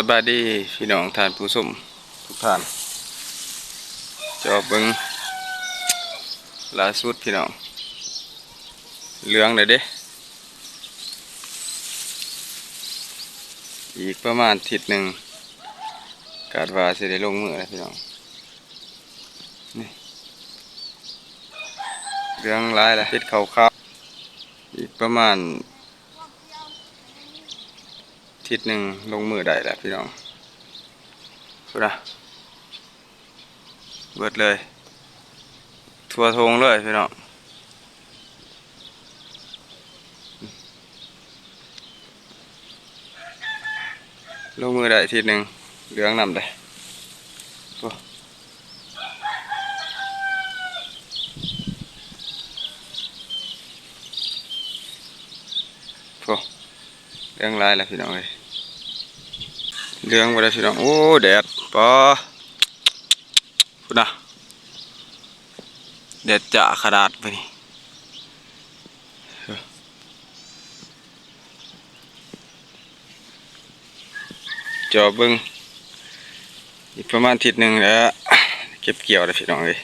สบายดีพี่น้องท่านผู้ชมทุกท่านจอเบิงล่าสุดพี่น้องเหลืองเลยเด้อีกประมาณทิศหนึ่งกาดว่าสิได้ลงมือแล้วพี่น้องนี่เหลืองหลายแล้วทิศขาวๆอีกประมาณ ทิศหนึ่งลงมือได้แล้วพี่น้องสุดนะเบิดเลย ทัวทงเลยพี่น้องลงมือได้ทิศหนึ่งเหลืองนำได้โอ้โหเหลืองลายแล้วพี่น้องเลย เรื่องบ่ได้พี่น้องโอ้แดดปอคุณนนะแดดจะขนาดไปนี่จอบึงอีกประมาณทิศหนึ่งแล้ว เก็บเกี่ยวแล้วพี่น้องเลย